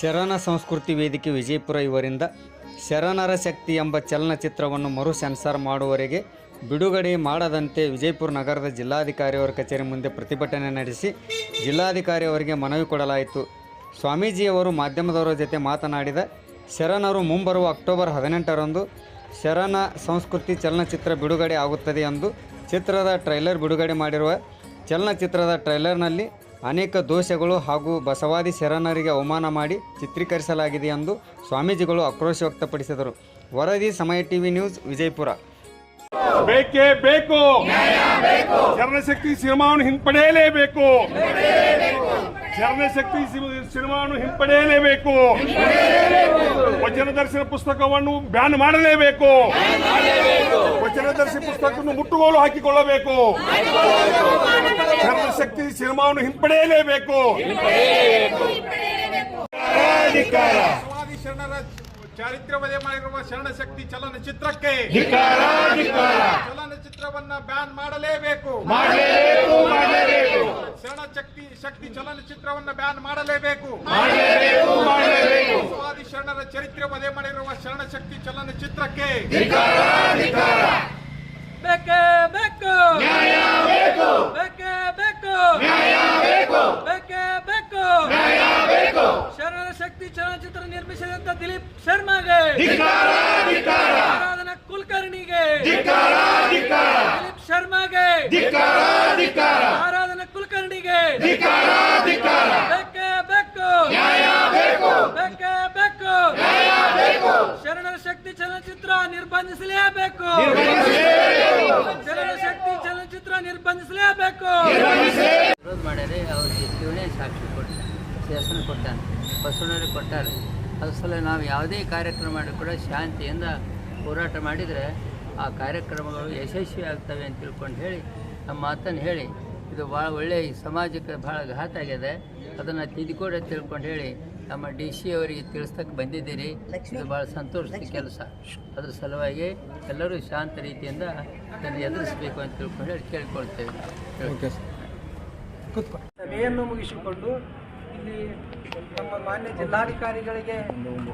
ಶರಣ ಸಂಸ್ಕೃತಿ ವೇದಿಕೆ ವಿಜಯಪುರ ಇವರಿಂದ ಶರಣರ ಶಕ್ತಿ ಎಂಬ ಚಲನಚಿತ್ರವನ್ನು ಮರು ಸೆನ್ಸಾರ್ ಮಾಡುವವರೆಗೆ ಬಿಡುಗಡೆ ಮಾಡದಂತೆ ವಿಜಯಪುರ ನಗರದ ಜಿಲ್ಲಾಧಿಕಾರಿಯವರ ಕಚೇರಿ ಮುಂದೆ ಪ್ರತಿಭಟನೆ ನಡೆಸಿ ಜಿಲ್ಲಾಧಿಕಾರಿ ಅವರಿಗೆ ಮನವಿ ಕೊಡಲಾಯಿತು. ಸ್ವಾಮೀಜಿಯವರು ಮಾಧ್ಯಮದವರ ಜೊತೆ ಮಾತನಾಡಿದ, ಶರಣರು ಮುಂಬರುವ ಅಕ್ಟೋಬರ್ ಹದಿನೆಂಟರಂದು ಶರಣ ಸಂಸ್ಕೃತಿ ಚಲನಚಿತ್ರ ಬಿಡುಗಡೆ ಆಗುತ್ತದೆ ಎಂದು ಚಿತ್ರದ ಟ್ರೈಲರ್ ಬಿಡುಗಡೆ ಮಾಡಿರುವ, ಚಲನಚಿತ್ರದ ಟ್ರೈಲರ್ನಲ್ಲಿ ಅನೇಕ ದೋಷಗಳು ಹಾಗೂ ಬಸವಾದಿ ಶರಣರಿಗೆ ಅವಮಾನ ಮಾಡಿ ಚಿತ್ರೀಕರಿಸಲಾಗಿದೆ ಎಂದು ಸ್ವಾಮೀಜಿಗಳು ಆಕ್ರೋಶ ವ್ಯಕ್ತಪಡಿಸಿದರು. ವರದಿ, ಸಮಯ, ಟಿವಿ ನ್ಯೂಸ್, ವಿಜಯಪುರ. ಬೇಕೇ ಬೇಕು. ಶರಣಶಕ್ತಿ ಸಿನಿಮಾವನ್ನು ಹಿಂಪಡೆಯಲೇಬೇಕು. ಶರಣಶಕ್ತಿ ಸಿನಿಮಾವನ್ನು ಹಿಂಪಡೆಯಲೇಬೇಕು. ವಚನ ದರ್ಶನ ಪುಸ್ತಕವನ್ನು ಬ್ಯಾನ್ ಮಾಡಲೇಬೇಕು. ವಚನ ದರ್ಶನ ಪುಸ್ತಕವನ್ನು ಮುಟ್ಟುಗೋಲು ಹಾಕಿಕೊಳ್ಳಬೇಕು. ಶರಣಶಕ್ತಿ ಸಿನಿಮಾವನ್ನು ಹಿಂಪಡೆಯಲೇಬೇಕು. ಸ್ವಾಮಿ ಶರಣರ ಚಾರಿತ್ರ್ಯ ವಧೆ ಮಾಡಿರುವ ಶರಣಶಕ್ತಿ ಚಲನಚಿತ್ರಕ್ಕೆ ಚಲನಚಿತ್ರವನ್ನ ಬ್ಯಾನ್ ಮಾಡಲೇಬೇಕು. ಶರಣ ಶಕ್ತಿ ಶಕ್ತಿ ಚಲನಚಿತ್ರವನ್ನ ಬ್ಯಾನ್ ಮಾಡಲೇಬೇಕು. ಸ್ವಾದಿ ಶರಣರ ಚರಿತ್ರೆ ವಧೆ ಮಾಡಿರುವ ಶರಣಶಕ್ತಿ ಚಲನಚಿತ್ರಕ್ಕೆ ಬೇಕೇ ಬೇಕು. ನ್ಯಾಯ ಬೇಕು. ಬೇಕೇ ಬೇಕು. ಶರಣ ಶಕ್ತಿ ಚಲನಚಿತ್ರ ನಿರ್ಮಿಸಿದಂತ ದಿಲೀಪ್ ಶರ್ಮಾಗೆ. ಆರಾಧನಾ ಕುಲಕರ್ಣಿಗೆ. ದಿಲೀಪ್ ಶರ್ಮಾಗೆ. ಆರಾಧನಾ ಕುಲಕರ್ಣಿಗೆ. ಬೇಕೇ ಬೇಕು. ನ್ಯಾಯ ಬೇಕು ಶರಣರ ಶಕ್ತಿ ಚಲನಚಿತ್ರ ನಿರ್ಬಂಧಿಸಲೇಬೇಕು. ಶರಣ ಶಕ್ತಿ ಚಲನಚಿತ್ರ ನಿರ್ಬಂಧಿಸಲೇಬೇಕು ವಿರೋಧ ಮಾಡ್ಯಾರೆ ಅವ್ರಿಗೆ ಶಿವನೇ ಸಾಕ್ಷಿ ಕೊಟ್ಟ ಶಾಸನ ಕೊಟ್ಟಾನೆ ಬಸವಣ್ಣವ್ರಿಗೆ ಕೊಟ್ಟಾರೆ ಅದ್ರ ಸಲ ನಾವು ಯಾವುದೇ ಕಾರ್ಯಕ್ರಮ ಮಾಡಿ ಕೂಡ ಶಾಂತಿಯಿಂದ ಹೋರಾಟ ಮಾಡಿದರೆ ಆ ಕಾರ್ಯಕ್ರಮಗಳು ಯಶಸ್ವಿ ಆಗ್ತವೆ ಅಂತ ತಿಳ್ಕೊಂಡು ಹೇಳಿ ನಮ್ಮ ಮಾತನ್ನು ಹೇಳಿ ಇದು ಭಾಳ ಒಳ್ಳೆಯ ಈ ಸಮಾಜಕ್ಕೆ ಭಾಳ ಘಾತ ಆಗಿದೆ. ಅದನ್ನು ತಿದ್ದುಕೊಡಿ ಅಂತ ತಿಳ್ಕೊಂಡು ಹೇಳಿ ನಮ್ಮ ಡಿ ಸಿ ಅವರಿಗೆ ತಿಳಿಸ್ತಕ್ಕೆ ಬಂದಿದ್ದೀರಿ. ಇದು ಭಾಳ ಸಂತೋಷದ ಕೆಲಸ. ಅದ್ರ ಸಲುವಾಗಿ ಎಲ್ಲರೂ ಶಾಂತ ರೀತಿಯಿಂದ ಇದನ್ನು ಎದುರಿಸಬೇಕು ಅಂತ ತಿಳ್ಕೊಂಡು ಹೇಳಿ ಕೇಳ್ಕೊಳ್ತೇವೆ. ಸಭೆಯನ್ನು ಮುಗಿಸಿಕೊಂಡು ಇಲ್ಲಿ ನಮ್ಮ ಮಾನ್ಯ ಜಿಲ್ಲಾಧಿಕಾರಿಗಳಿಗೆ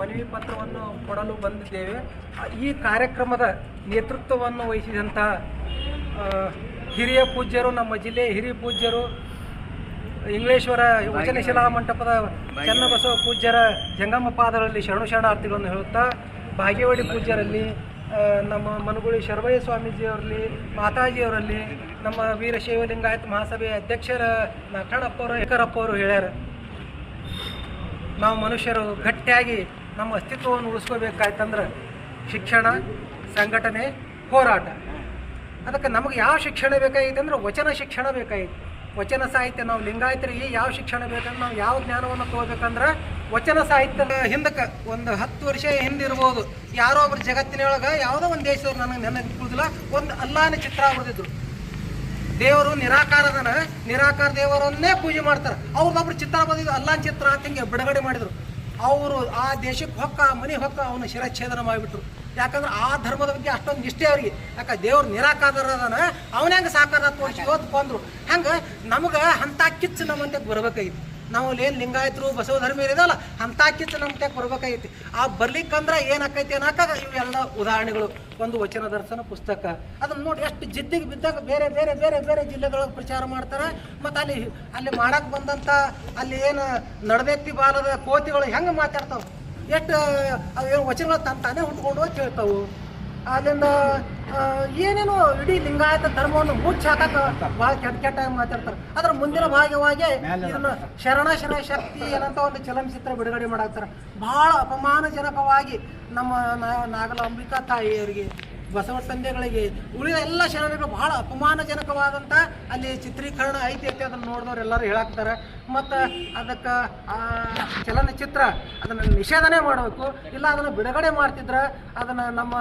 ಮನವಿ ಪತ್ರವನ್ನು ಕೊಡಲು ಬಂದಿದ್ದೇವೆ. ಈ ಕಾರ್ಯಕ್ರಮದ ನೇತೃತ್ವವನ್ನು ವಹಿಸಿದಂಥ ಹಿರಿಯ ಪೂಜ್ಯರು, ನಮ್ಮ ಜಿಲ್ಲೆಯ ಹಿರಿಯ ಪೂಜ್ಯರು, ಇಂಗ್ಲೇಶ್ವರ ವಚನಶಿಲಾ ಮಂಟಪದ ಚನ್ನಬಸವ ಪೂಜ್ಯರ ಜಂಗಮ ಪಾದಗಳಲ್ಲಿ ಶರಣು ಶರಣಾರ್ಥಿಗಳನ್ನು ಹೇಳುತ್ತಾ ಭಾಗ್ಯವಾಡಿ ಪೂಜ್ಯರಲ್ಲಿ ನಮ್ಮ ಮನುಗುಳಿ ಶರಭಯ್ಯ ಸ್ವಾಮೀಜಿಯವರಲ್ಲಿ, ಮಾತಾಜಿಯವರಲ್ಲಿ, ನಮ್ಮ ವೀರಶೈವಲಿಂಗಾಯತ ಮಹಾಸಭೆಯ ಅಧ್ಯಕ್ಷರ ನಕಣಪ್ಪ ಅವರು ಅವರು ಹೇಳ್ಯಾರ. ನಾವು ಮನುಷ್ಯರು ಗಟ್ಟಿಯಾಗಿ ನಮ್ಮ ಅಸ್ತಿತ್ವವನ್ನು ಉಳಿಸ್ಕೋಬೇಕಾಯ್ತಂದ್ರೆ ಶಿಕ್ಷಣ, ಸಂಘಟನೆ, ಹೋರಾಟ. ಅದಕ್ಕೆ ನಮಗೆ ಯಾವ ಶಿಕ್ಷಣ ಬೇಕಾಗಿತ್ತು ಅಂದ್ರೆ ವಚನ ಶಿಕ್ಷಣ ಬೇಕಾಗಿತ್ತು. ವಚನ ಸಾಹಿತ್ಯ, ನಾವು ಲಿಂಗಾಯತರಿಗೆ ಯಾವ ಶಿಕ್ಷಣ ಬೇಕಂದ್ರೆ ನಾವು ಯಾವ ಜ್ಞಾನವನ್ನು ತಗೋಬೇಕಂದ್ರೆ ವಚನ ಸಾಹಿತ್ಯ ಹಿಂದಕ್ಕೆ ಒಂದು ಹತ್ತು ವರ್ಷ ಹಿಂದಿರ್ಬೋದು ಯಾರೋ ಒಬ್ರು ಜಗತ್ತಿನೊಳಗೆ ಯಾವುದೋ ಒಂದು ದೇಶದವ್ರು ನನಗೆ ನೆನಪಿಲ್ಲ ಒಂದು ಅಲ್ಲಾನ ಚಿತ್ರ ಬರೆದಿದ್ರು. ದೇವರು ನಿರಾಕಾರದನ, ನಿರಾಕಾರ ದೇವರನ್ನೇ ಪೂಜೆ ಮಾಡ್ತಾರೆ. ಅವ್ರದ್ದೊಬ್ರು ಚಿತ್ರ ಬಂದಿದ್ದು ಅಲ್ಲಾನ್ ಚಿತ್ರ ಅಂತ ಹಿಂಗೆ ಬಿಡುಗಡೆ ಮಾಡಿದ್ರು. ಅವರು ಆ ದೇಶಕ್ಕೆ ಹೊಕ್ಕ ಮನೆ ಹೊಕ್ಕ ಅವನ ಶಿರಚ್ಛೇದನ ಮಾಡಿಬಿಟ್ರು. ಯಾಕಂದ್ರೆ ಆ ಧರ್ಮದ ಬಗ್ಗೆ ಅಷ್ಟೊಂದು ನಿಷ್ಠೆ ಅವ್ರಿಗೆ. ಯಾಕೆ, ದೇವ್ರು ನಿರಾಕಾರದನ, ಅವನ ಹೆಂಗೆ ಸಾಕಾರ ತೋರಿಸಿ ಇವತ್ತು ಬಂದರು ಹಂಗೆ, ನಮಗೆ ಅಂಥ ಕಿಚ್ಚು ನಮ್ಮಂತೆ ಬರ್ಬೇಕಾಗಿತ್ತು. ನಾವು ಏನು ಲಿಂಗಾಯತರು ಬಸವ ಧರ್ಮ ಇರೋದಲ್ಲ ಅಂಥ ಕಿತ್ತ ನಮ್ಮ ತೆಗೆ ಬರ್ಬೇಕಾಗೈತಿ. ಆ ಬರ್ಲಿಕ್ಕಂದ್ರೆ ಏನಾಕೈತಿ ಅನ್ನೋಕಾಗ ಇವೆಲ್ಲ ಉದಾಹರಣೆಗಳು. ಒಂದು ವಚನ ದರ್ಶನ ಪುಸ್ತಕ. ಅದನ್ನ ನೋಡಿ ಎಷ್ಟು ಜಿದ್ದಿಗೆ ಬಿದ್ದಾಗ ಬೇರೆ ಬೇರೆ ಬೇರೆ ಬೇರೆ ಜಿಲ್ಲೆಗಳಿಗೆ ಪ್ರಚಾರ ಮಾಡ್ತಾರೆ. ಮತ್ತು ಅಲ್ಲಿ ಅಲ್ಲಿ ಮಾಡಕ್ಕೆ ಬಂದಂಥ ಅಲ್ಲಿ ಏನು ನಡದೆತ್ತಿ ಬಾಲದ ಕೋತಿಗಳು ಹೆಂಗೆ ಮಾತಾಡ್ತಾವೆ? ಎಷ್ಟು ಅವೇನು ವಚನಗಳು ತಂತಾನೆ ತಾನೇ ಹುಟ್ಕೊಂಡು ಅಲ್ಲಿಂದ ಏನೇನು ಇಡೀ ಲಿಂಗಾಯತ ಧರ್ಮವನ್ನು ಮುಚ್ಚಿ ಹಾಕಕ್ಕೆ ಭಾಳ ಕೆಟ್ಟ ಕೆಟ್ಟ ಮಾತಾಡ್ತಾರೆ. ಅದ್ರ ಮುಂದಿನ ಭಾಗವಾಗಿ ಇದನ್ನ ಶರಣ ಶರಣ ಶಕ್ತಿ ಏನಂತ ಒಂದು ಚಲನಚಿತ್ರ ಬಿಡುಗಡೆ ಮಾಡಾಕ್ತಾರೆ. ಭಾಳ ಅಪಮಾನಜನಕವಾಗಿ ನಮ್ಮ ನಾಗಲ ಅಂಬಿಕಾ ತಾಯಿಯವರಿಗೆ ಬಸವ ತಂದೆಗಳಿಗೆ ಉಳಿದ ಎಲ್ಲ ಶರಣರು ಬಹಳ ಅಪಮಾನಜನಕವಾದಂಥ ಅಲ್ಲಿ ಚಿತ್ರೀಕರಣ ಐತಿ ಅಂತ ಅದನ್ನು ನೋಡಿದವ್ರು ಎಲ್ಲರೂ ಹೇಳಾಕ್ತಾರೆ. ಮತ್ತು ಅದಕ್ಕೆ ಆ ಚಲನಚಿತ್ರ ಅದನ್ನು ನಿಷೇಧನೆ ಮಾಡಬೇಕು. ಇಲ್ಲ ಅದನ್ನು ಬಿಡುಗಡೆ ಮಾಡ್ತಿದ್ರೆ, ಅದನ್ನು ನಮ್ಮ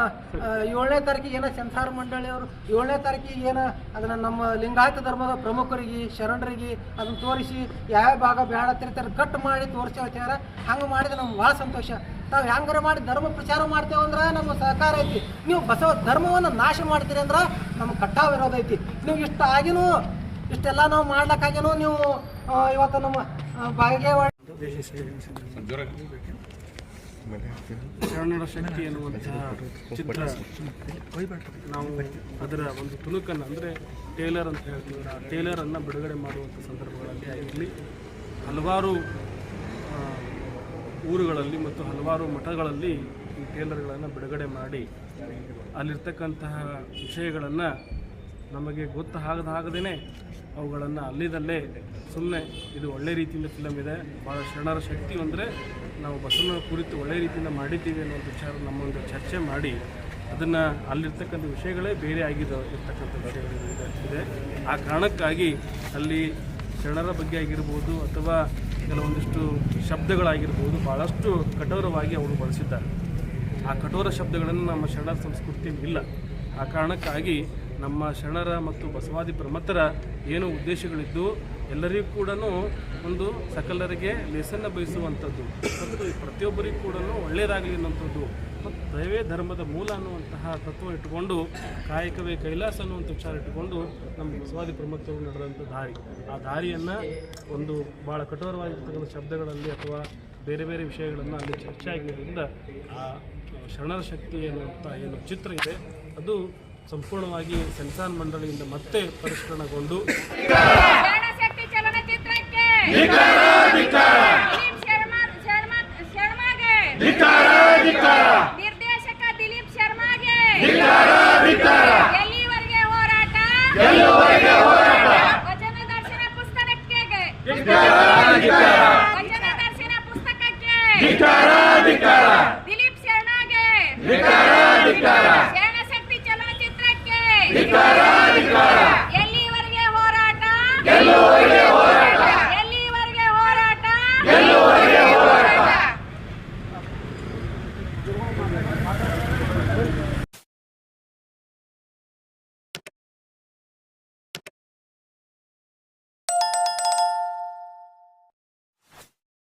ಏಳನೇ ತಾರೀಕಿಗೆ ಏನೋ ಸೆನ್ಸಾರ್ ಮಂಡಳಿಯವರು ಏಳನೇ ತಾರೀಕಿಗೆ ಏನೋ ಅದನ್ನು ನಮ್ಮ ಲಿಂಗಾಯತ ಧರ್ಮದ ಪ್ರಮುಖರಿಗೆ, ಶರಣರಿಗೆ ಅದನ್ನು ತೋರಿಸಿ ಯಾವ ಭಾಗ ಬೇಡ ತಿರ್ತಾರೆ ಕಟ್ ಮಾಡಿ ತೋರಿಸಿ ಹೇಳ್ತಾರ ಹಂಗೆ ಮಾಡಿದ್ರೆ ನಮ್ಗೆ ಭಾಳ ಸಂತೋಷ. ನಾವು ಹ್ಯಾಂಗಾರ ಮಾಡಿ ಧರ್ಮ ಪ್ರಚಾರ ಮಾಡ್ತೇವೆ ಅಂದ್ರೆ ನಮ್ಮ ಸಹಕಾರ ಐತಿ. ನೀವು ಬಸವ ಧರ್ಮವನ್ನು ನಾಶ ಮಾಡ್ತೀರಿ ಅಂದ್ರೆ ನಮ್ಮ ಕಟ್ಟಾವ ಇರೋದೈತಿ ನೀವು ಇಷ್ಟ ಆಗಿನೂ, ಇಷ್ಟೆಲ್ಲ ನಾವು ಮಾಡ್ಲಿಕ್ಕಾಗೇನು ನೀವು ಇವತ್ತು ನಮ್ಮ ಬಾಗೇವಾಡ ಶರಣರ ಶಕ್ತಿ ಎನ್ನುವಂತಹ ಚಿತ್ರ ನಾವು ಅದರ ಒಂದು ತುಣುಕನ್ನು, ಅಂದರೆ ಟೇಲರ್ ಅಂತ ಹೇಳ್ತೀವಿ ಆ ಟೇಲರನ್ನು ಬಿಡುಗಡೆ ಮಾಡುವಂಥ ಸಂದರ್ಭಗಳಲ್ಲಿ ಆಗಿರಲಿ, ಹಲವಾರು ಊರುಗಳಲ್ಲಿ ಮತ್ತು ಹಲವಾರು ಮಠಗಳಲ್ಲಿ ಈ ಟೇಲರ್ಗಳನ್ನು ಬಿಡುಗಡೆ ಮಾಡಿ ಅಲ್ಲಿರ್ತಕ್ಕಂತಹ ವಿಷಯಗಳನ್ನು ನಮಗೆ ಗೊತ್ತಾಗದ ಆಗದೇ ಅವುಗಳನ್ನು ಅಲ್ಲಿದಲ್ಲೇ ಸುಮ್ಮನೆ ಇದು ಒಳ್ಳೆ ರೀತಿಯಿಂದ ಫಿಲಮ್ ಇದೆ. ಭಾಳ ಶರಣರ ಶಕ್ತಿ ಅಂದರೆ ನಾವು ಬಸವನ ಕುರಿತು ಒಳ್ಳೆ ರೀತಿಯಿಂದ ಮಾಡಿದ್ದೀವಿ ಅನ್ನೋ ವಿಚಾರ ನಮ್ಮೊಂದು ಚರ್ಚೆ ಮಾಡಿ ಅದನ್ನು ಅಲ್ಲಿರ್ತಕ್ಕಂಥ ವಿಷಯಗಳೇ ಬೇರೆ ಆಗಿದೆ ಇರ್ತಕ್ಕಂಥ ವಿಷಯಗಳು ಇದೆ. ಆ ಕಾರಣಕ್ಕಾಗಿ ಅಲ್ಲಿ ಶರಣರ ಬಗ್ಗೆ ಆಗಿರ್ಬೋದು ಅಥವಾ ಕೆಲವೊಂದಿಷ್ಟು ಶಬ್ದಗಳಾಗಿರ್ಬೋದು ಭಾಳಷ್ಟು ಕಠೋರವಾಗಿ ಅವರು ಬಳಸಿದ್ದಾರೆ. ಆ ಕಠೋರ ಶಬ್ದಗಳನ್ನು ನಮ್ಮ ಶರಣ ಸಂಸ್ಕೃತಿಯಲ್ಲಿ ಇಲ್ಲ. ಆ ಕಾರಣಕ್ಕಾಗಿ ನಮ್ಮ ಶರಣರ ಮತ್ತು ಬಸವಾದಿ ಪ್ರಮತ್ತರ ಏನು ಉದ್ದೇಶಗಳಿದ್ದು, ಎಲ್ಲರಿಗೂ ಕೂಡ ಒಂದು ಸಕಲರಿಗೆ ಲೇಸನ್ನು ಬಯಸುವಂಥದ್ದು. ಮತ್ತು ಪ್ರತಿಯೊಬ್ಬರಿಗೂ ಕೂಡ ಒಳ್ಳೆಯದಾಗಲಿ ಅನ್ನುವಂಥದ್ದು. ಮತ್ತು ದೈವೇ ಧರ್ಮದ ಮೂಲ ಅನ್ನುವಂತಹ ತತ್ವ ಇಟ್ಟುಕೊಂಡು, ಕಾಯಕವೇ ಕೈಲಾಸ ಅನ್ನುವಂಥ ವಿಚಾರ ಇಟ್ಟುಕೊಂಡು ನಮ್ಮ ಬಸವಾದಿ ಪ್ರಮತ್ತರು ನಡೆದಂಥ ದಾರಿ. ಆ ದಾರಿಯನ್ನು ಒಂದು ಭಾಳ ಕಠೋರವಾಗಿರ್ತಕ್ಕಂಥ ಶಬ್ದಗಳಲ್ಲಿ ಅಥವಾ ಬೇರೆ ಬೇರೆ ವಿಷಯಗಳನ್ನು ಅಲ್ಲಿ ಚರ್ಚೆ ಆಗಿರೋದ್ರಿಂದ ಆ ಶರಣರ ಶಕ್ತಿ ಎನ್ನುವಂಥ ಏನು ಚಿತ್ರ ಇದೆ, ಅದು ಸಂಪೂರ್ಣವಾಗಿ ಸೆನ್ಸಾರ್ ಮಂಡಳಿಯಿಂದ ಮತ್ತೆ ಪರಿಷ್ಕರಣಗೊಂಡು